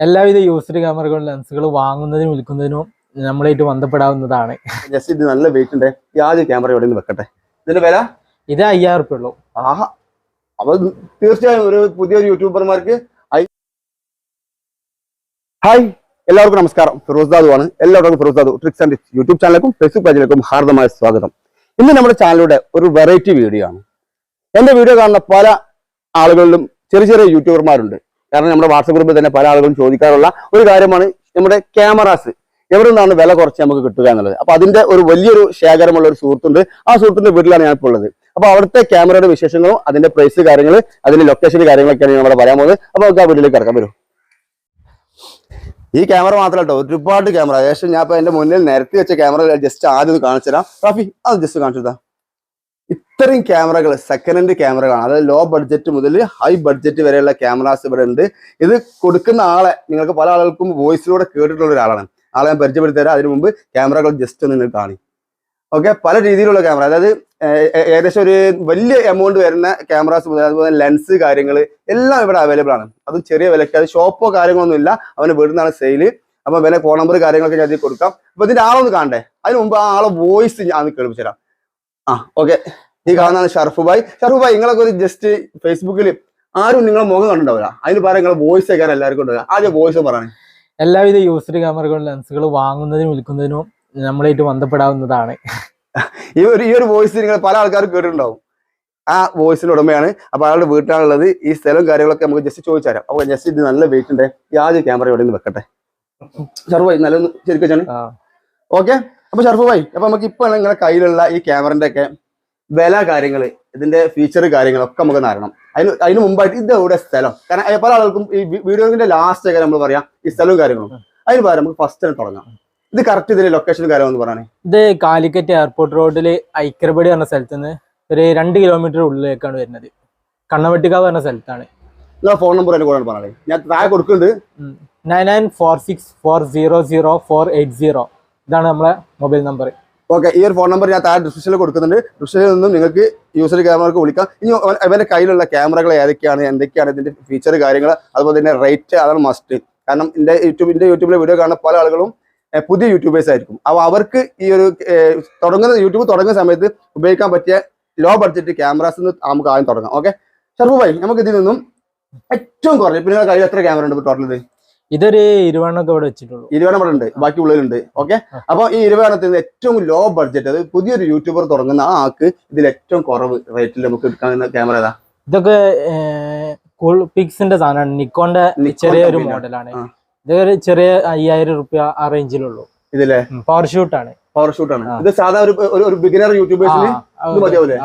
എല്ലാവിധ യൂസ്ഡ് ക്യാമറകളും ലെൻസുകൾ വാങ്ങുന്നതിനും വിൽക്കുന്നതിനും നമ്മളായിട്ട് ബന്ധപ്പെടാവുന്നതാണ്. ജസ്റ്റ് ഇത് നല്ല വെയിറ്റ് ഉണ്ട്. ഈ ആദ്യ ക്യാമറ ഇവിടെ നിന്ന് വെക്കട്ടെ? ഇതിന്റെ വില? ഇത് അയ്യായിരം റുപ്യ ഉള്ളൂ. ആഹാ. അപ്പൊ തീർച്ചയായും ഒരു പുതിയൊരു യൂട്യൂബർമാർക്ക് ഹായ്. എല്ലാവർക്കും നമസ്കാരം. ഫിറോസ് ദാദു ആണ്. എല്ലാവർക്കും Firoz Dadu tricks and tips YouTube ചാനലിലേക്കും Facebook പേജിലേക്കും ഹാർദമായ സ്വാഗതം. ഇന്ന് നമ്മുടെ ചാനലിലൂടെ ഒരു വെറൈറ്റി വീഡിയോ ആണ്. എന്റെ വീഡിയോ കാണുന്ന പല ആളുകളിലും ചെറിയ ചെറിയ യൂട്യൂബർമാരുണ്ട് കാരണം നമ്മുടെ വാട്സപ്പ് ഗ്രൂപ്പിൽ തന്നെ പല ആളുകളും ചോദിക്കാറുള്ള ഒരു കാര്യമാണ് നമ്മുടെ ക്യാമറാസ്. എവിടെ നിന്നാണ് വില കുറച്ച് നമുക്ക് കിട്ടുക എന്നുള്ളത്. അപ്പൊ അതിന്റെ ഒരു വലിയൊരു ശേഖരമുള്ള ഒരു സുഹൃത്തുണ്ട്. ആ സുഹൃത്തിന്റെ വീട്ടിലാണ് ഞാൻ ഇപ്പോൾ ഉള്ളത്. അപ്പൊ അവിടുത്തെ ക്യാമറയുടെ വിശേഷങ്ങളും അതിന്റെ പ്രൈസ് കാര്യങ്ങൾ അതിന്റെ ലൊക്കേഷൻ കാര്യങ്ങളൊക്കെയാണ് നമ്മുടെ പറയാൻ പോകുന്നത്. അപ്പൊ നമുക്ക് ആ വീട്ടിലേക്ക് ഇറക്കാൻ വരും. ഈ ക്യാമറ മാത്രമല്ല കേട്ടോ ഒരുപാട് ക്യാമറ. ഏകദേശം ഞാൻ ഇപ്പൊ എന്റെ മുന്നിൽ നിരത്തി വെച്ച ക്യാമറ ജസ്റ്റ് ആദ്യം ഒന്ന് കാണിച്ചു തരാം റാഫി അത് ജസ്റ്റ് കാണിച്ചു തരാം. ഇത്രയും ക്യാമറകൾ സെക്കൻഡ് ഹാൻഡ് ക്യാമറകളാണ്. അതായത് ലോ ബഡ്ജറ്റ് മുതൽ ഹൈ ബഡ്ജറ്റ് വരെയുള്ള ക്യാമറാസ് ഇവിടെ ഉണ്ട് ഇത് കൊടുക്കുന്ന ആളെ നിങ്ങൾക്ക് പല ആളുകൾക്കും വോയിസിലൂടെ കേട്ടിട്ടുള്ള ഒരാളാണ്. ആളെ ഞാൻ പരിചയപ്പെടുത്തി അതിനു മുമ്പ് ക്യാമറകൾ ജസ്റ്റ് ഒന്ന് കാണി. ഓക്കെ പല രീതിയിലുള്ള ക്യാമറ അതായത് ഏകദേശം ഒരു വലിയ എമൗണ്ട് വരുന്ന ക്യാമറാസ് മുതൽ അതുപോലെ ലെൻസ് കാര്യങ്ങൾ എല്ലാം ഇവിടെ അവൈലബിൾ ആണ്. അതും ചെറിയ വിലയ്ക്ക്. അത് ഷോപ്പോ കാര്യങ്ങളൊന്നും ഇല്ല അവന് വീടുന്നാണ് സെയിൽ അപ്പൊ വില ഫോൺ നമ്പർ കാര്യങ്ങളൊക്കെ ഞാൻ കൊടുക്കാം. അപ്പൊ ഇതിന്റെ ആളൊന്ന് കാണണ്ടേ? അതിന് മുമ്പ് ആ ആളെ വോയിസ് ഞാൻ കേൾപ്പിച്ചു തരാം ആ ഓക്കെ ഈ കാണുന്നതാണ് ഷർഫ് ഭായ് ഷർഫ് ഭായ് നിങ്ങളൊക്കെ ഒരു ജസ്റ്റ് ഫേസ്ബുക്കിൽ ആരും നിങ്ങളെ മുഖം കണ്ടിട്ടുണ്ടാവില്ല. അതിന് പറയാൻ നിങ്ങളെ വോയിസ് ഒക്കെ എല്ലാവർക്കും ഉണ്ടാവുക ആദ്യം വോയിസ് പറയണേ. എല്ലാവിധ യൂസ്ഡ് ക്യാമറകൾ ലെൻസുകൾ വാങ്ങുന്നതിനും വിൽക്കുന്നതിനും നമ്മളായിട്ട് ബന്ധപ്പെടാവുന്നതാണ്. ഈ ഒരു ഈ ഒരു വോയിസ് നിങ്ങൾ പല ആൾക്കാരും കേട്ടിട്ടുണ്ടാവും. ആ വോയിസിന് ഉടമയാണ്. അപ്പൊ അയാളുടെ വീട്ടിലാണുള്ളത്. ഈ സ്ഥലവും കാര്യങ്ങളൊക്കെ നമുക്ക് ജസ്റ്റ് ചോദിച്ചു തരാം. അപ്പൊ ജസ്റ്റ് ഇത് നല്ല വെയിറ്റ് ഉണ്ട്. ഈ ആദ്യ ക്യാമറ എവിടെ നിന്ന് വെക്കട്ടെ? ഷർഫ് ഭായി നല്ലൊന്ന് ശരിക്കും. ഓക്കെ അപ്പൊ ഷർഫ് ഭായി അപ്പൊ നമുക്ക് ഇപ്പൊ നിങ്ങളുടെ കയ്യിലുള്ള ഈ ക്യാമറന്റെ ഒക്കെ വില കാര്യങ്ങൾ ഇതിന്റെ ഫീച്ചർ കാര്യങ്ങളൊക്കെ നമുക്ക് അറിയണം അതിന് അതിന് മുമ്പായിട്ട് ഇത് എവിടെ സ്ഥലം? കാരണം പല ആളുകൾക്കും ഈ വീഡിയോന്റെ ലാസ്റ്റ് ഒക്കെ നമ്മൾ പറയാം ഈ സ്ഥലവും കാര്യങ്ങളും. അതിന് പകരം നമുക്ക് ഫസ്റ്റ് തന്നെ തുടങ്ങാം. ഇത് കറക്റ്റ് ഇതിന്റെ ലൊക്കേഷൻ കാര്യം എന്ന് പറയണേ. ഇത് കാലിക്കറ്റ് എയർപോർട്ട് റോഡിൽ ഐക്കരപടി പറഞ്ഞ സ്ഥലത്ത് നിന്ന് ഒരു രണ്ട് കിലോമീറ്റർ ഉള്ളിലേക്കാണ് വരുന്നത്. കണ്ണവട്ടിക്കാവ് പറഞ്ഞ സ്ഥലത്താണ്. നിങ്ങളെ ഫോൺ നമ്പർ കൂടെ പറഞ്ഞേ ഞാൻ താഴെ കൊടുക്കുന്നുണ്ട്. Nine nine four six four zero zero four eight zero ഇതാണ് നമ്മളെ മൊബൈൽ നമ്പർ ഓക്കെ ഈ ഒരു ഫോൺ നമ്പർ ഞാൻ താഴെ ഡിസ്ക്രിപ്ഷനിൽ കൊടുക്കുന്നുണ്ട്. ഡിസ്ക്രിപ്ഷനിൽ നിന്നും നിങ്ങൾക്ക് യൂസർ ക്യാമറക്ക് വിളിക്കാം. ഇനി അവന്റെ കയ്യിലുള്ള ക്യാമറകൾ ഏതൊക്കെയാണ് എന്തൊക്കെയാണ് ഇതിന്റെ ഫീച്ചർ കാര്യങ്ങൾ അതുപോലെ തന്നെ റേറ്റ് അതാണ് മസ്റ്റ് കാരണം എന്റെ യൂട്യൂബിന്റെ യൂട്യൂബിലെ വീഡിയോ കാണുന്ന പല ആളുകളും പുതിയ യൂട്യൂബേഴ്സ് ആയിരിക്കും. അപ്പോൾ അവർക്ക് ഈ ഒരു തുടങ്ങുന്ന യൂട്യൂബ് തുടങ്ങുന്ന സമയത്ത് ഉപയോഗിക്കാൻ പറ്റിയ ലോ ബഡ്ജറ്റ് ക്യാമറാസ് നമുക്ക് ആദ്യം തുടങ്ങാം. ഓക്കെ ഷർഫു ഭായി നമുക്ക് ഇതിൽ നിന്നും ഏറ്റവും കുറഞ്ഞ പിന്നെ കയ്യിൽ എത്ര ക്യാമറ ഉണ്ട് ടോട്ടൽ ഇത് ഇതൊരു ഇരുവണ്ണൊക്കെ ഇവിടെ വെച്ചിട്ടുള്ളൂ. ഇരുപതെണ്ണം ഇവിടെ ഉണ്ട്. ബാക്കി ഉള്ളിലുണ്ട്. ഓക്കെ. അപ്പൊ ഈ ഇരുവണ്ണത്തിൽ നിന്ന് ഏറ്റവും ലോ ബഡ്ജറ്റ് അത് പുതിയൊരു യൂട്യൂബർ തുടങ്ങുന്ന ആ ആൾക്ക് ഇതിൽ ഏറ്റവും കുറവ് റേറ്റിൽ നമുക്ക് എടുക്കാൻ ക്യാമറ ഏതാ? ഇതൊക്കെ കൂൾ പിക്സിന്റെ സാധനമാണ്. നിക്കോന്റെ ചെറിയൊരു മോഡലാണ്. ഇതൊരു ചെറിയ അയ്യായിരം റുപ്യ ആ റേഞ്ചിലുള്ളൂ ഇതിലെ? പവർ ഷൂട്ട് ആണ്. പവർ ഷൂട്ട് ആണ്. ഇത് സാധാ ഒരു ഒരു- ഒരു ബിഗിനർ യൂട്യൂബേഴ്സിന് ഇത് മതിയാവൂലേ?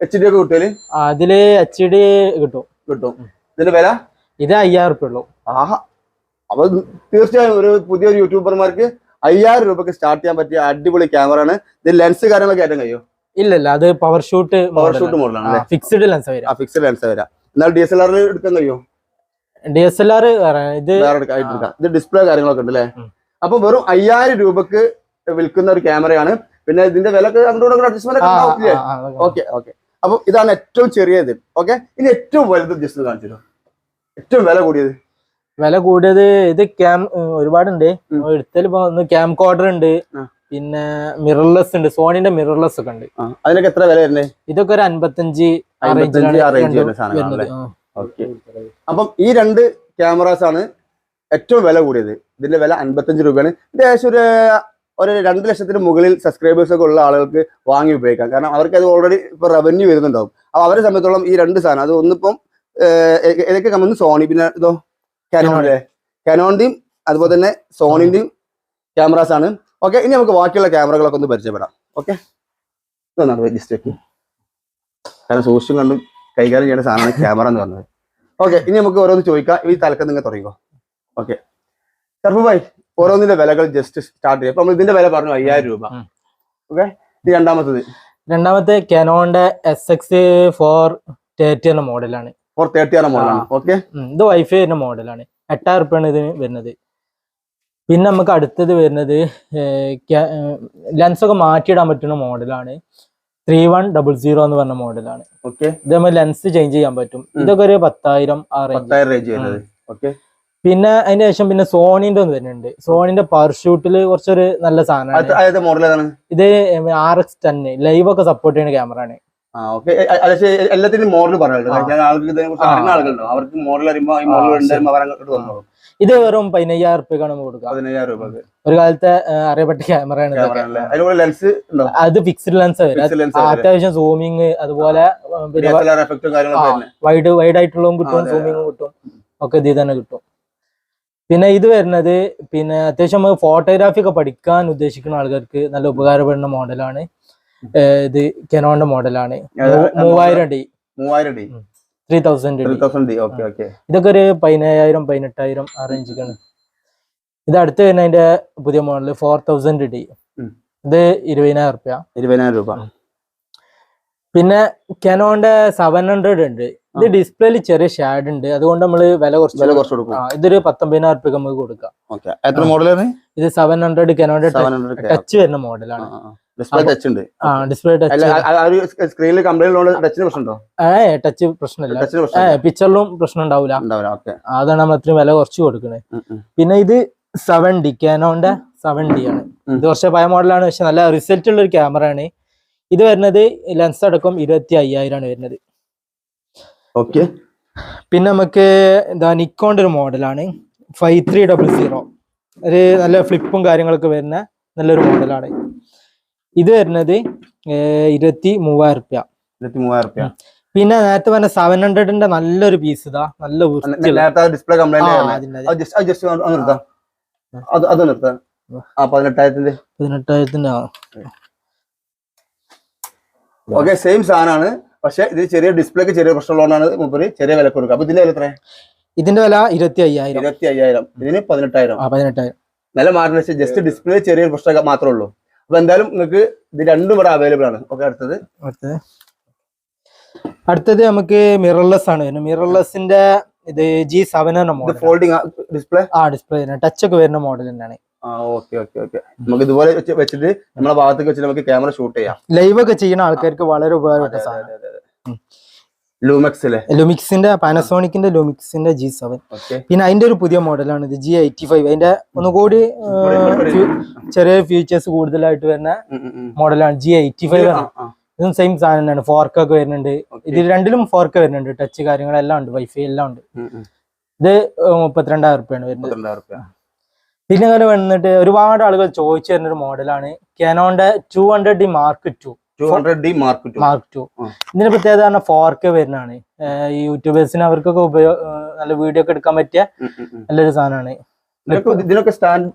എച്ച് ഡി ഒക്കെ അതിൽ എച്ച് ഡി കിട്ടും. കിട്ടും. ഇതിന്റെ വില? ഇത് അയ്യായിരം റുപ്യ ഉള്ളൂ. ആഹാ. അപ്പൊ തീർച്ചയായും ഒരു പുതിയൊരു യൂട്യൂബർമാർക്ക് അയ്യായിരം രൂപക്ക് സ്റ്റാർട്ട് ചെയ്യാൻ പറ്റിയ അടിപൊളി ക്യാമറ ആണ്. ഇത് ലെൻസ് കാര്യങ്ങളൊക്കെ ഏറ്റവും കഴിയും ഇല്ല ഇല്ല. അത് പവർ ഷൂട്ട് പവർ ഷൂട്ട് മോഡലാണ് ഫിക്സ്ഡ് ലെൻസ് വരാം. ആ ഫിക്സഡ് ലെൻസ് വരാം. എന്നാൽ ഡി എസ് എൽ ആറിൽ എടുക്കാൻ കഴിയും? ഡി എസ് എൽ ആർ ഇത് ഇത് ഡിസ്പ്ലേ കാര്യങ്ങളൊക്കെ ഉണ്ട് അല്ലേ. അപ്പൊ വെറും അയ്യായിരം രൂപക്ക് വിൽക്കുന്ന ഒരു ക്യാമറയാണ് പിന്നെ ഇതിന്റെ വില അഡ്ജസ്റ്റ്മെന്റ് ഓക്കെ ഓക്കെ അപ്പൊ ഇതാണ് ഏറ്റവും ചെറിയത്. ഓക്കെ ഇനി ഏറ്റവും വലുത് ജസ്റ്റ് കാണിച്ചു ഏറ്റവും വില കൂടിയത്? വില കൂടിയത് ഇത് ക്യാം ഒരുപാടുണ്ട്. ഒന്ന് ക്യാം കോഡർ ഉണ്ട് പിന്നെ മിറർലെസ് ഉണ്ട്. സോണിന്റെ മിറർലെസ് ഒക്കെ ഉണ്ട്. അതിനൊക്കെ എത്ര വില വരുന്നത് ഇതൊക്കെ ഒരു അൻപത്തഞ്ച് അപ്പം ഈ രണ്ട് ക്യാമറാസ് ആണ് ഏറ്റവും വില കൂടിയത്. ഇതിന്റെ വില അൻപത്തഞ്ച് രൂപയാണ്. ഇത് ഏകദേശം ഒരു ഒരു രണ്ട് ലക്ഷത്തിന് മുകളിൽ സബ്സ്ക്രൈബേഴ്സ് ഒക്കെ ഉള്ള ആളുകൾക്ക് വാങ്ങി ഉപയോഗിക്കാം. കാരണം അവർക്ക് അത് ഓൾറെഡി ഇപ്പൊ റവന്യൂ വരുന്നുണ്ടാവും. അപ്പൊ അവരെ സംബന്ധിച്ചോളം ഈ രണ്ട് സാധനം അത് ഒന്നിപ്പം ഏതൊക്കെ കമ്പനി? സോണി പിന്നെ ഇതോ? കാനോണിലെ കനോണിന്റെയും അതുപോലെ തന്നെ സോണിന്റെയും ക്യാമറാസ് ആണ് ഓക്കെ ഇനി നമുക്ക് ബാക്കിയുള്ള ക്യാമറകളൊക്കെ ഒന്ന് പരിചയപ്പെടാം. ഓക്കെ കാരണം സൂക്ഷിച്ചും കണ്ടും കൈകാര്യം ചെയ്യേണ്ട സാധനമാണ് ക്യാമറ എന്ന് പറഞ്ഞത്. ഓക്കെ ഇനി നമുക്ക് ഓരോന്ന് ചോദിക്കാം. ഈ തലക്കം നിങ്ങൾ തുടങ്ങിക്കോ. ഓക്കെ ഭായി ഓരോന്നിന്റെ വിലകൾ ജസ്റ്റ് സ്റ്റാർട്ട് ചെയ്യാം. അപ്പൊ നമ്മൾ ഇതിന്റെ വില പറഞ്ഞു അയ്യായിരം രൂപ. ഓക്കെ ഇത് രണ്ടാമത്തത്. രണ്ടാമത്തെ കനോണിന്റെ എസ് എക്സ് ഫോർ തേർട്ടി എന്ന മോഡലാണ് ഫോർ തേർട്ടി ആണ് മോഡലാണ് ഓക്കെ ഇത് വൈഫൈ വരുന്ന മോഡലാണ് എട്ടായിരം റുപ്യാണ് ഇതിന് വരുന്നത്. പിന്നെ നമുക്ക് അടുത്തത് വരുന്നത് ലെൻസൊക്കെ മാറ്റിയിടാൻ പറ്റുന്ന മോഡലാണ് ത്രീ വൺ ഡബിൾ സീറോ എന്ന് പറഞ്ഞ മോഡലാണ് ഓക്കെ ഇത് നമ്മൾ ലെൻസ് ചേഞ്ച് ചെയ്യാൻ പറ്റും. ഇതൊക്കെ ഒരു പത്തായിരം ആ റേഞ്ച് ഓക്കെ പിന്നെ അതിന് ശേഷം പിന്നെ സോണിന്റെ ഒന്ന് വരുന്നുണ്ട്. സോണിന്റെ പവർ ഷൂട്ടിൽ കുറച്ചൊരു നല്ല സാധനമാണ്. ഇത് ആർ എക്സ് ടെന്ന് ലൈവ് ഒക്കെ സപ്പോർട്ട് ചെയ്യുന്ന ക്യാമറ ആണ്. എല്ലാത്തിനും മോഡൽ അവർക്ക് ഈ ഉണ്ടാകുമ്പോൾ അവർ അങ്ങോട്ട് വന്നോളൂ. ഇത് വെറും പതിനയ്യായിരം റുപ്യക്കാണ് നമ്മൾ കൊടുക്കുക പതിനയ്യായിരം രൂപ ഒരു കാലത്തെ അറിയപ്പെട്ട ക്യാമറയാണ് ലെൻസ് അത് ഫിക്സ്ഡ് ലെൻസ് അത്യാവശ്യം സൂമിങ് അതുപോലെ വൈഡ് വൈഡ് ആയിട്ടുള്ളതും കിട്ടും സൂമിങ് സൂമിങ്ങും കിട്ടും. ഒക്കെ ഇതിൽ തന്നെ കിട്ടും. പിന്നെ ഇത് വരുന്നത് പിന്നെ അത്യാവശ്യം ഫോട്ടോഗ്രാഫി ഒക്കെ പഠിക്കാൻ ഉദ്ദേശിക്കുന്ന ആൾക്കാർക്ക് നല്ല ഉപകാരപ്പെടുന്ന മോഡലാണ് ഇത് കെനോന്റെ മോഡലാണ്? മൂവായിരം ഡി മൂവായിരം D three thousand three thousand D okay okay. ഇതൊക്കെ ഒരു പതിനയ്യായിരം പതിനെട്ടായിരം ആ റേഞ്ചൊക്കെയാണ് ഇത് അടുത്ത് വരുന്നതിന്റെ പുതിയ മോഡൽ ഫോർ തൗസൻഡ് ഡി. ഇത് ഇരുപതിനായിരം റുപ്യ ഇരുപതിനായിരം രൂപ. പിന്നെ കെനോന്റെ സെവൻ ഹൺഡ്രഡ് ഉണ്ട്. ഇത് ഡിസ്പ്ലേയിൽ ചെറിയ ഷാഡ് ഉണ്ട്. അതുകൊണ്ട് നമ്മൾ വില കുറച്ച് വില കുറച്ച് കൊടുക്കും. ഇതൊരു പത്തൊമ്പതിനായിരം റുപ്യ നമുക്ക് കൊടുക്കാം. ഓക്കെ. എത്ര മോഡലാണ്? ഇത് സെവൻ ഹൺഡ്രഡ് കെനോന്റെ ടച്ച് വരുന്ന മോഡലാണ്. ഡിസ്പ്ലേ ടച്ച് ഉണ്ട്. ഡിസ്പ്ലേ ടച്ച് സ്ക്രീനിൽ കംപ്ലൈന്റ് ഉള്ള ടച്ചിന് പ്രശ്നമുണ്ടോ? ഏ ടച്ച് പ്രശ്നമില്ല. പിക്ചറിലും പ്രശ്നം ഉണ്ടാവില്ല അതാണ് നമ്മൾ അത്രയും വില കുറച്ച് കൊടുക്കണേ. പിന്നെ ഇത് സെവൻ ഡി കാനോന്റെ സെവൻ ഡി ആണ്. ഇത് കുറച്ച് പഴയ മോഡലാണ് പക്ഷെ നല്ല റിസൾട്ട് ഉള്ള ഒരു ക്യാമറ ആണ്. ഇത് വരുന്നത് ലെൻസ് അടക്കം ഇരുപത്തി അയ്യായിരം ആണ് വരുന്നത്. ഓക്കെ പിന്നെ നമുക്ക് എന്താ നിക്കോന്റെ ഒരു മോഡലാണ് ഫൈവ് ത്രീ ഡബിൾ സീറോ ഒരു നല്ല ഫ്ലിപ്പും കാര്യങ്ങളൊക്കെ വരുന്ന നല്ലൊരു മോഡലാണ് ഇത് വരുന്നത് ഇരുപത്തി മൂവായിരം റുപ്യ ഇരുപത്തി മൂവായിരം റുപ്യ പിന്നെ നേരത്തെ പറഞ്ഞ സെവൻ ഹൺഡ്രഡിന്റെ നല്ലൊരു പീസ് ഇതാ. നല്ല ഡിസ്പ്ലേ പതിനെട്ടായിരത്തിന്റെ. ഓക്കെ സെയിം സാധനമാണ്. പക്ഷെ ഇത് ചെറിയ ഡിസ്പ്ലേക്ക് ചെറിയ പ്രശ്നമുള്ളതുകൊണ്ടാണ് മുപ്പര് ചെറിയ വില കൊടുക്കുക. അപ്പൊ ഇതിന്റെ വില എത്ര ഇതിന്റെ വില ഇരുപത്തി അയ്യായിരം ഇരുപത്തി അയ്യായിരം ഇതിന് പതിനെട്ടായിരം. ആ പതിനെട്ടായിരം. നല്ല മാറ്റം ജസ്റ്റ് ഡിസ്പ്ലേ ചെറിയ പ്രശ്നം മാത്രമേ ഉള്ളൂ. അപ്പൊ എന്തായാലും നിങ്ങൾക്ക് ഇത് രണ്ടും ഇവിടെ അവൈലബിൾ ആണ്. ഓക്കെ അടുത്തത്. അടുത്തത് നമുക്ക് മിറർലെസ് ആണ്. വരുന്നത് മിറർലെസിന്റെ ഇത് ജി സെവൻ എന്ന മോഡൽ ഫോൾഡിങ് ഡിസ്പ്ലേ ആ ഡിസ്പ്ലേ ടച്ച് ഒക്കെ വരുന്ന മോഡൽ തന്നെയാണ്. ആ ഓക്കെ ഓക്കെ ഓക്കെ നമുക്ക് ഇതുപോലെ വെച്ച് വെച്ചിട്ട് നമ്മളെ ഭാഗത്തേക്ക് വെച്ചിട്ട് നമുക്ക് ക്യാമറ ഷൂട്ട് ചെയ്യാം. ലൈവ് ഒക്കെ ചെയ്യുന്ന ആൾക്കാർക്ക് വളരെ ഉപകാരപ്പെട്ട സാധനം. ലൂമെക്സ് അല്ലേ ലുമിക്സിന്റെ പാനസോണിക്കിന്റെ ലുമിക്സിന്റെ ജി സെവൻ പിന്നെ അതിന്റെ ഒരു പുതിയ മോഡലാണ് ഇത് ജി എയ്റ്റി ഫൈവ് അതിന്റെ ഒന്നുകൂടി ചെറിയ ഫീച്ചേഴ്സ് കൂടുതലായിട്ട് വരുന്ന മോഡലാണ് ജി എയ്റ്റി ഫൈവ് ആണ്. ഇതും സെയിം സാധനം തന്നെയാണ്. ഫോർക്ക് ഒക്കെ വരുന്നുണ്ട്. ഇതിൽ രണ്ടിലും ഫോർക്ക് വരുന്നുണ്ട്. ടച്ച് കാര്യങ്ങളെല്ലാം ഉണ്ട്. വൈഫൈ എല്ലാം ഉണ്ട്. ഇത് മുപ്പത്തിരണ്ടായിരം റുപ്യാണ് വരുന്നത്. പിന്നെ അങ്ങനെ വന്നിട്ട് ഒരുപാട് ആളുകൾ ചോദിച്ചു തരുന്ന ഒരു മോഡലാണ് കാനോന്റെ two hundred D mark two mark two. ഇതിന്റെ പ്രത്യേകത പറഞ്ഞാൽ ഫോർ കെ വരുന്നതാണ്. ഈ യൂട്യൂബേഴ്സിന് അവർക്കൊക്കെ ഉപയോഗ നല്ല വീഡിയോ ഒക്കെ എടുക്കാൻ പറ്റിയ നല്ലൊരു സാധനമാണ്. ഇതിനൊക്കെ സ്റ്റാൻഡ്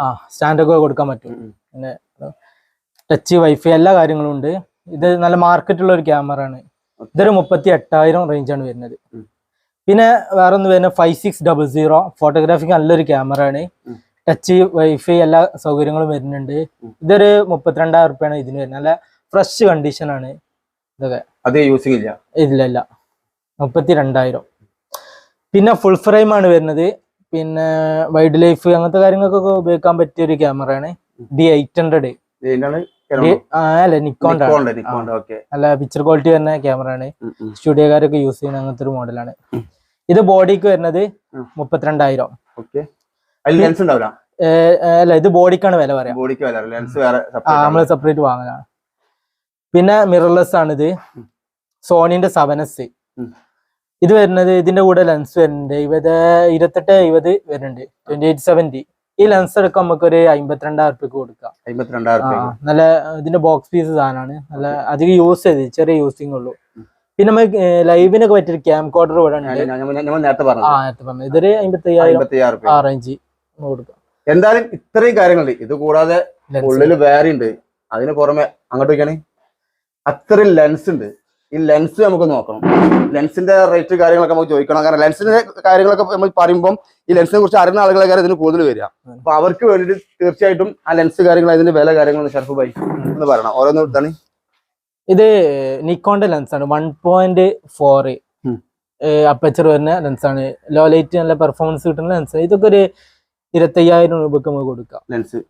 ആ. സ്റ്റാൻഡൊക്കെ കൊടുക്കാൻ പറ്റും. പിന്നെ ടച്ച് വൈഫൈ എല്ലാ കാര്യങ്ങളും ഉണ്ട്. ഇത് നല്ല മാർക്കറ്റുള്ള ഒരു ക്യാമറ ആണ്. ഇതൊരു മുപ്പത്തി എട്ടായിരം റേഞ്ചാണ് വരുന്നത്. പിന്നെ വേറെ ഒന്ന് വരുന്നത് ഫൈവ് സിക്സ് ഡബിൾ സീറോ ഫോട്ടോഗ്രാഫിക്ക് നല്ലൊരു ക്യാമറ ആണ്. ടച്ച് വൈഫൈ എല്ലാ സൗകര്യങ്ങളും വരുന്നുണ്ട്. ഇതൊരു മുപ്പത്തിരണ്ടായിരം റുപ്യാണ് ഇതിന് വരുന്നത്. നല്ല ഫ്രഷ് കണ്ടീഷൻ ആണ് ഇതൊക്കെ. അത് യൂസ് ഇല്ല ഇല്ല ഇല്ല. മുപ്പത്തി രണ്ടായിരം പിന്നെ ഫുൾ ഫ്രെയിം ആണ് വരുന്നത്. പിന്നെ വൈൽഡ് ലൈഫ് അങ്ങനത്തെ കാര്യങ്ങൾക്കൊക്കെ ഉപയോഗിക്കാൻ പറ്റിയ ഒരു ക്യാമറയാണ് ഡി എയ്റ്റ് ഹൺഡ്രഡ് അല്ല നിക്കോണ്ട നല്ല പിക്ചർ ക്വാളിറ്റി വരുന്ന ക്യാമറ ആണ്. സ്റ്റുഡിയോക്കാരൊക്കെ യൂസ് ചെയ്യുന്ന അങ്ങനത്തെ ഒരു മോഡലാണ് ഇത് ബോഡിക്ക് വരുന്നത്. മുപ്പത്തിരണ്ടായിരം. ഓക്കെ അതിൽ ലെൻസ് ഉണ്ടാവില്ല. അല്ല ഇത് ബോഡിക്കാണ് വില പറയാം. ബോഡിക്ക് വില ലെൻസ് വേറെ ആ separate നമ്മൾ സെപ്പറേറ്റ് വാങ്ങലാണ്. പിന്നെ മിറർലെസ് ആണ് ഇത് സോണിന്റെ സെവനസ് ഇത് വരുന്നത് ഇതിന്റെ കൂടെ ലെൻസ് വരുന്നുണ്ട്. ഇരുപത് ഇരുപത്തെട്ട് ഇരുപത് വരുന്നുണ്ട്. ട്വന്റി എയ്റ്റ് സെവന്റി ഈ ലെൻസ് എടുക്കാൻ നമുക്ക് ഒരു അമ്പത്തിരണ്ടായിരം റുപ്യക്ക് കൊടുക്കാം. അമ്പത്തിരണ്ടായിരം നല്ല ഇതിന്റെ ബോക്സ് പീസ് സാധനമാണ്. നല്ല അധികം യൂസ് ചെയ്ത് ചെറിയ യൂസിങ് ഉള്ളൂ. പിന്നെ നമ്മൾ ലൈവിനൊക്കെ പറ്റിയൊരു ക്യാം കോഡർ ഇവിടെ നേരത്തെ പറഞ്ഞു ഇതൊരു അമ്പത്തി അയ്യായിരം ആ റേഞ്ച് കൊടുക്കാം. എന്തായാലും ഇത്രയും കാര്യങ്ങളുണ്ട്. ഇത് കൂടാതെ. ഉള്ളിൽ വേറെ ഉണ്ട്. അതിന് പുറമെ അങ്ങോട്ട് വയ്ക്കണേ. അത്രയും ലെൻസ് ഉണ്ട്. ഈ ലെൻസ് നമുക്ക് നോക്കണം. ലെൻസിന്റെ റേറ്റ് കാര്യങ്ങളൊക്കെ നമുക്ക് ചോദിക്കണം. കാരണം ലെൻസിന്റെ കാര്യങ്ങളൊക്കെ നമ്മൾ പറയുമ്പോൾ ഈ ലെൻസിനെ കുറിച്ച് അറിയുന്ന ആളുകളെ ഇതിന് കൂടുതൽ വരിക. അപ്പൊ അവർക്ക് വേണ്ടിയിട്ട് തീർച്ചയായിട്ടും ആ ലെൻസ് കാര്യങ്ങൾ അതിന്റെ വില കാര്യങ്ങൾ ഷർഫ് ബൈ എന്ന് പറയണം. ഓരോന്ന് ഇതാണ് ഇത് നിക്കോണ്ട ലെൻസ് ആണ്. One point four. അപ്പച്ചർ വരുന്ന ലെൻസ് ആണ്. ലോ ലൈറ്റ് നല്ല പെർഫോമൻസ് കിട്ടുന്ന ലെൻസ് ഇതൊക്കെ ഒരു ഇരുപത്തയ്യായിരം രൂപക്ക് നമുക്ക് കൊടുക്കാം. ലെൻസ്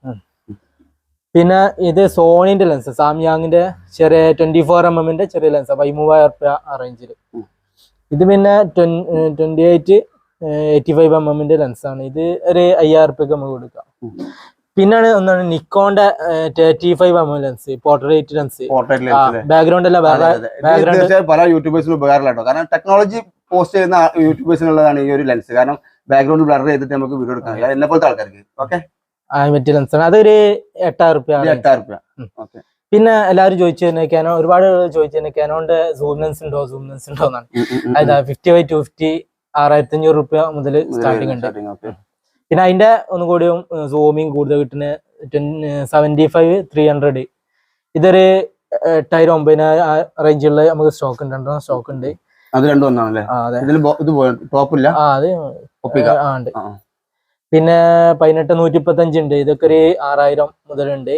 പിന്നെ ഇത് സോണിന്റെ ലെൻസ് സാംയാങ്ങിന്റെ ചെറിയ ട്വന്റി ഫോർ എം എമ്മിന്റെ ചെറിയ ലെൻസ് പതിമൂവായിരം റുപ്യ ആ റേഞ്ചിൽ ഇത് പിന്നെ twenty eight eighty five M എമ്മിന്റെ ലെൻസ് ആണ്. ഇത് ഒരു അയ്യായിരം റുപ്യക്ക് നമുക്ക് കൊടുക്കാം. പിന്നാണ് ഒന്നാണ് നിക്കോന്റെ thirty five M M lens portrait lens background അല്ല ബാക്ക്ഗ്രൗണ്ട് പല യൂട്യൂബേഴ്സിനും ഉപകാരമുള്ള കാരണം ടെക്നോളജി പോസ്റ്റ് ചെയ്യുന്ന യൂട്യൂബേഴ്സിനുള്ളതാണ് ഈ ഒരു ലെൻസ് കാരണം ബാക്ക്ഗ്രൗണ്ട് ബ്ലർ ചെയ്തിട്ട് നമുക്ക് വീഡിയോ എടുക്കാം. എന്നെ പോലത്തെ ആൾക്കാർക്ക്. ഓക്കെ ലെൻസ് ആണ് അതൊരു എട്ടായിരം റുപ്യ എട്ടായിരം റുപ്യ. ഓക്കെ പിന്നെ എല്ലാരും ചോദിച്ചു തന്നെ ക്യാനോ ഒരുപാട് ചോദിച്ചു തന്നെ ക്യാനോന്റെ സൂം ലെൻസ് ഉണ്ടോ സൂം ലെൻസ് ഉണ്ടോ എന്നാണ്. അതാ ഫിഫ്റ്റി ബൈ ടു ഫിഫ്റ്റി ആറായിരത്തി അഞ്ഞൂറ് റുപ്യ മുതൽ സ്റ്റാർട്ടിംഗ് ഉണ്ട്. പിന്നെ അതിന്റെ ഒന്നും കൂടി സൂമിങ് കൂടുതൽ കിട്ടുന്ന സെവന്റി ഫൈവ് ത്രീ ഹൺഡ്രഡ് ഇതൊരു എട്ടായിരം ഒമ്പതിനായിരം റേഞ്ചുള്ള നമുക്ക് സ്റ്റോക്ക് ഉണ്ട്. സ്റ്റോക്ക് ഉണ്ട്. അത് രണ്ടും ഒന്നാണല്ലേ? ആ അതെ. ഇതിൽ ഇത് ടോപ്പില്ല ആ അത് ഉണ്ട്. പിന്നെ പതിനെട്ട് നൂറ്റി ഇപ്പത്തഞ്ച് ഉണ്ട്. ഇതൊക്കെ ഒരു ആറായിരം മുതലുണ്ട്.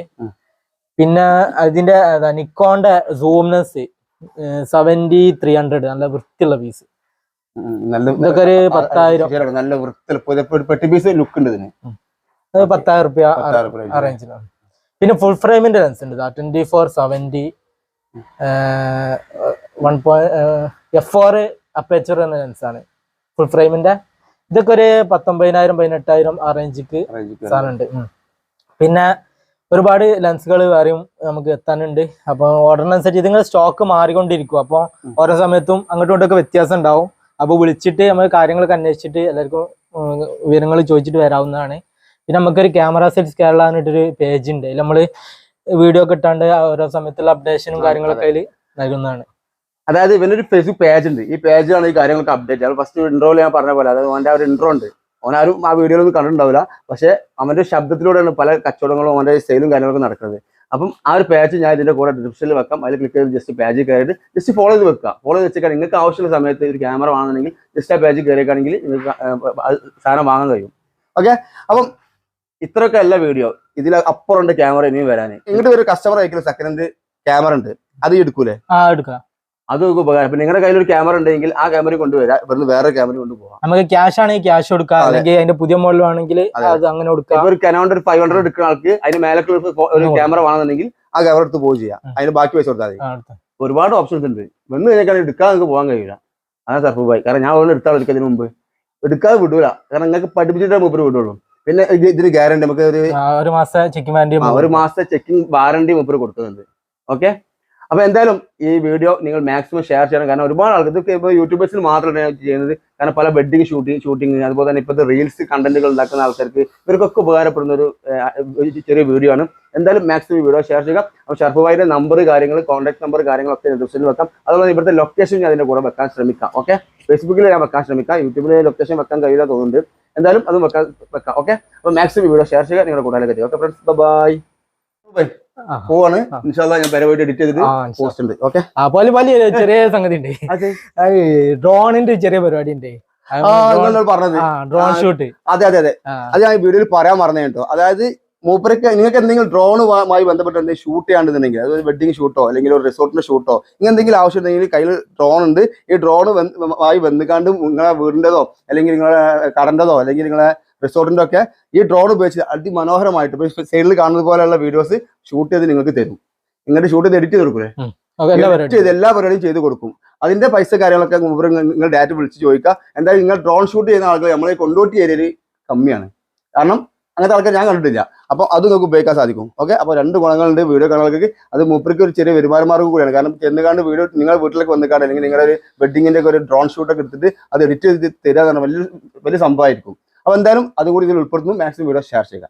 പിന്നെ അതിന്റെ നിക്കോണ്ട നിക്കോന്റെ സൂംനെസ് സെവന്റി ത്രീ ഹൺഡ്രഡ് നല്ല വൃത്തിയുള്ള പീസ് നല്ല ഇതൊക്കെ ഒരു പത്തായിരം. നല്ല വൃത്തിയുള്ള പെട്ടി പീസ് ലുക്ക് ഉണ്ട് ഇതിന്. അത് പത്തായിരം റുപ്യ പത്തായിരം റുപ്യ range. ആ റേഞ്ചിലാണ് പിന്നെ ഫുൾ ഫ്രെയിമിന്റെ ലെൻസ് ഉണ്ട്. Twenty four seventy one point F four aperture എന്ന ലെൻസാണ് ഫുൾ ഫ്രെയിമിന്റെ ഇതൊക്കെ ഒരു പത്തൊമ്പതിനായിരം പതിനെട്ടായിരം ആ റേഞ്ചിക്ക് സാധനമുണ്ട്. പിന്നെ ഒരുപാട് ലെൻസുകൾ വേറെയും നമുക്ക് എത്താനുണ്ട്. അപ്പൊ ഓർഡറിനനുസരിച്ച് ഇതിങ്ങൾ സ്റ്റോക്ക് മാറിക്കൊണ്ടിരിക്കും. അപ്പോൾ ഓരോ സമയത്തും അങ്ങോട്ടും ഇങ്ങോട്ടൊക്കെ വ്യത്യാസം ഉണ്ടാവും. അപ്പോൾ വിളിച്ചിട്ട് നമ്മൾ കാര്യങ്ങളൊക്കെ അന്വേഷിച്ചിട്ട് എല്ലാവർക്കും വിവരങ്ങൾ ചോദിച്ചിട്ട് വരാവുന്നതാണ്. പിന്നെ നമുക്കൊരു ക്യാമറ സെറ്റ്സ് കേരള എന്നിട്ടൊരു പേജ് ഉണ്ട്. അതിൽ നമ്മൾ വീഡിയോ ഒക്കെ ഇട്ടാണ്ട് ഓരോ സമയത്തുള്ള അപ്ഡേഷനും കാര്യങ്ങളൊക്കെ അതിൽ നൽകുന്നതാണ്. അതായത് ഇവനൊരു ഫേസ്ബുക്ക് പേജ് ഉണ്ട്. ഈ പേജിലാണ് ഈ കാര്യങ്ങളൊക്കെ അപ്ഡേറ്റ് അത് ഫസ്റ്റ് ഇൻട്രോയിൽ ഞാൻ പറഞ്ഞ പോലെ അതായത് അവന്റെ ആ ഒരു ഇൻട്രോ ഉണ്ട്. അവനാരും ആ വീഡിയോയിലൊന്നും കണ്ടിട്ടുണ്ടാവില്ല. പക്ഷേ അവന്റെ ശബ്ദത്തിലൂടെയാണ് പല കച്ചവടങ്ങളും അവന്റെ സെയിലും കാര്യങ്ങളൊക്കെ നടക്കുന്നത്. അപ്പം ആ ഒരു പേജ് ഞാൻ ഇതിന്റെ കൂടെ ഡിസ്ക്രിപ്ഷനിൽ വെക്കാം. അതിൽ ക്ലിക്ക് ചെയ്ത് ജസ്റ്റ് പേജിൽ കയറിയിട്ട് ജസ്റ്റ് ഫോളോ ചെയ്ത് വെക്കുക. ഫോളോ ചെയ്ത് വെച്ചാൽ നിങ്ങൾക്ക് ആവശ്യമുള്ള സമയത്ത് ഒരു ക്യാമറ വാങ്ങണമെങ്കിൽ ജസ്റ്റ് ആ പേജിൽ കയറിയേക്കാണെങ്കിൽ നിങ്ങൾക്ക് സാധനം വാങ്ങാൻ കഴിയും. ഓക്കെ അപ്പം ഇത്രയൊക്കെ അല്ല വീഡിയോ ഇതിൽ അപ്പുറമുണ്ട് ക്യാമറ ഇനിയും വരാൻ. ഇങ്ങോട്ട് ഒരു കസ്റ്റമർ അയക്കുന്ന സെക്കൻഡ് ക്യാമറ ഉണ്ട്. അത് എടുക്കൂലേ? ആ എടുക്കാം. അത് നമുക്ക് ഉപകാരം. ഇപ്പൊ നിങ്ങളുടെ കയ്യിൽ ഒരു ക്യാമറ ഉണ്ടെങ്കിൽ ആ ക്യാമറ കൊണ്ടുവരാം. ഇവിടുന്ന് വേറെ ക്യാമറ കൊണ്ടുപോകാം നമുക്ക് ക്യാഷ് ആണെങ്കിൽ ക്യാഷ് കൊടുക്കാം. അല്ലെങ്കിൽ അതിന്റെ പുതിയ മോഡൽ ആണെങ്കിൽ അത്. അങ്ങനെ കൊടുക്കാം. ഒരു കനോണ്ട് ഒരു ഫൈവ് ഹൺഡ്രഡ് എടുക്കുന്ന ആൾക്ക് അതിന് മേലെ ഒരു ക്യാമറ വേണമെന്നുണ്ടെങ്കിൽ ആ ക്യാമറ എടുത്ത് പോവുക ചെയ്യാം. അതിന് ബാക്കി പൈസ കൊടുത്താൽ മതി. ഒരുപാട് ഓപ്ഷൻസ് ഉണ്ട്. വന്ന് കഴിഞ്ഞാൽ എടുക്കാതെ നിങ്ങൾക്ക് പോകാൻ കഴിയില്ല. അതാണ് സർഫ് ബൈ കാരണം ഞാൻ ഒന്ന് എടുത്താൽ എടുക്കുന്നതിന് മുമ്പ് എടുക്കാതെ വിടൂല. കാരണം നിങ്ങൾക്ക് പഠിപ്പിച്ചിട്ടേ മുമ്പ് വിടുള്ളൂ. പിന്നെ ഇതിന് ഗ്യാരണ്ടി നമുക്ക് ഒരു മാസത്തെ ചെക്കിംഗ് ഒരു മാസത്തെ ചെക്കിംഗ് വാറണ്ടി മുപ്പര് കൊടുക്കുന്നുണ്ട്. ഓക്കെ അപ്പൊ എന്തായാലും ഈ വീഡിയോ നിങ്ങൾ മാക്സിമം ഷെയർ ചെയ്യണം. കാരണം ഒരുപാട് ആൾക്ക് ഇതൊക്കെ ഇപ്പോൾ യൂട്യൂബേഴ്സിന് മാത്രമല്ല ചെയ്യുന്നത്. കാരണം പല വെഡിങ് ഷൂട്ടിങ് ഷൂട്ടിങ് അതുപോലെ തന്നെ ഇപ്പോഴത്തെ റീൽസ് കണ്ടന്റുകൾ ഉണ്ടാക്കുന്ന ആൾക്കാർക്ക് ഇവർക്കൊക്കെ ഉപകാരപ്പെടുന്ന ഒരു ചെറിയ വീഡിയോ ആണ്. എന്തായാലും മാക്സിമം വീഡിയോ ഷെയർ ചെയ്യുക. അപ്പോൾ ഷർഫുബായിന്റെ നമ്പർ കാര്യങ്ങൾ കോൺടാക്ട് നമ്പർ കാര്യങ്ങളൊക്കെ ഡിസ്ക്രിപ്ഷനിൽ വെക്കാം. അതുപോലെ ഇവിടുത്തെ ലൊക്കേഷൻ ഞാൻ അതിന്റെ കൂടെ വെക്കാൻ ശ്രമിക്കാം. ഓക്കെ ഫേസ്ബുക്കിൽ ഞാൻ വെക്കാൻ ശ്രമിക്കാം. യൂട്യൂബിൽ ലൊക്കേഷൻ വെക്കാൻ കഴിയില്ല തോന്നുന്നുണ്ട്. എന്തായാലും അതും വെക്കാൻ വെക്കാം. ഓക്കെ അപ്പോൾ മാക്സിമം വീഡിയോ ഷെയർ ചെയ്യുക. നിങ്ങളുടെ കൂടെ ഓക്കെ ഫ്രണ്ട്സ് ബൈ ആ. പോവാണ്. ഞാൻ പരിപാടി എഡിറ്റ് ചെയ്തിട്ട് പോസ്റ്റ് ഉണ്ട് ഓക്കെ വലിയ ചെറിയ സംഗതി ഉണ്ട് ഡ്രോണിന്റെ ചെറിയ പരിപാടി ഉണ്ട് പറഞ്ഞത്. Drone shoot. അതെ അതെ അതെ. അത് ഞാൻ വീഡിയോയിൽ പറയാൻ മറന്നു കേട്ടോ. അതായത് മൂപ്പരക്ക് നിങ്ങൾക്ക് എന്തെങ്കിലും ഡ്രോണുമായി ബന്ധപ്പെട്ട് എന്തെങ്കിലും ഷൂട്ട് ചെയ്യാണ്ടെന്നുണ്ടെങ്കിൽ അതായത് വെഡിങ് ഷൂട്ടോ അല്ലെങ്കിൽ ഒരു റിസോർട്ടിന്റെ ഷൂട്ടോ ഇങ്ങനെ എന്തെങ്കിലും ആവശ്യം ഉണ്ടെങ്കിൽ കയ്യിൽ ഡ്രോൺ ഉണ്ട്. ഈ ഡ്രോൺ ആയി വന്നുകാണ്ട് നിങ്ങളെ വീടിന്റെതോ അല്ലെങ്കിൽ നിങ്ങളെ കടന്റെതോ അല്ലെങ്കിൽ നിങ്ങളെ റിസോർട്ടിന്റെ ഒക്കെ ഈ ഡ്രോൺ ഉപയോഗിച്ച് അതിമനോഹരമായിട്ട് ഇപ്പൊ സൈഡിൽ കാണുന്നത് പോലെയുള്ള വീഡിയോസ് ഷൂട്ട് ചെയ്ത് നിങ്ങൾക്ക് തരും. ഇങ്ങനെ ഷൂട്ട് ചെയ്ത് എഡിറ്റ് ചെയ്ത് കൊടുക്കൂലേ? ചെയ്ത് എല്ലാ പരിപാടിയും ചെയ്ത് കൊടുക്കും. അതിന്റെ പൈസ കാര്യങ്ങളൊക്കെ നിങ്ങൾ- ഡാറ്റ വിളിച്ച് ചോദിക്കുക. എന്തായാലും നിങ്ങൾ ഡ്രോൺ ഷൂട്ട് ചെയ്യുന്ന ആളുകൾ നമ്മളെ കൊണ്ടോട്ടി ഏരിയയിൽ കമ്മിയാണ്. കാരണം അങ്ങനത്തെ ആൾക്കാർ ഞാൻ കണ്ടിട്ടില്ല. അപ്പൊ അത് നിങ്ങൾക്ക് ഉപയോഗിക്കാൻ സാധിക്കും. ഓക്കെ അപ്പോൾ രണ്ട് ഗുണങ്ങളുണ്ട് വീഡിയോ കാണുകൾക്ക് അത് മൂപ്പർക്ക് ഒരു ചെറിയ വരുമാന മാർഗം കൂടിയാണ്. കാരണം ചെന്നുകാണ്ട് വീഡിയോ നിങ്ങൾ വീട്ടിലേക്ക് വന്ന് വന്നിക്കാണ്ട് അല്ലെങ്കിൽ നിങ്ങളുടെ ഒരു വെഡിങ്ങിന്റെ ഒക്കെ ഒരു ഡ്രോൺ ഷൂട്ടൊക്കെ എടുത്തിട്ട് അത് എഡിറ്റ് ചെയ്ത് തരാന്ന് പറഞ്ഞാൽ വലിയ വലിയ സംഭവമായിരിക്കും. അപ്പോൾ എന്തായാലും അതുകൂടി ഇതിൽ ഉൾപ്പെടുത്തുന്നു. മാക്സിമം വീഡിയോ ഷെയർ ചെയ്യുക.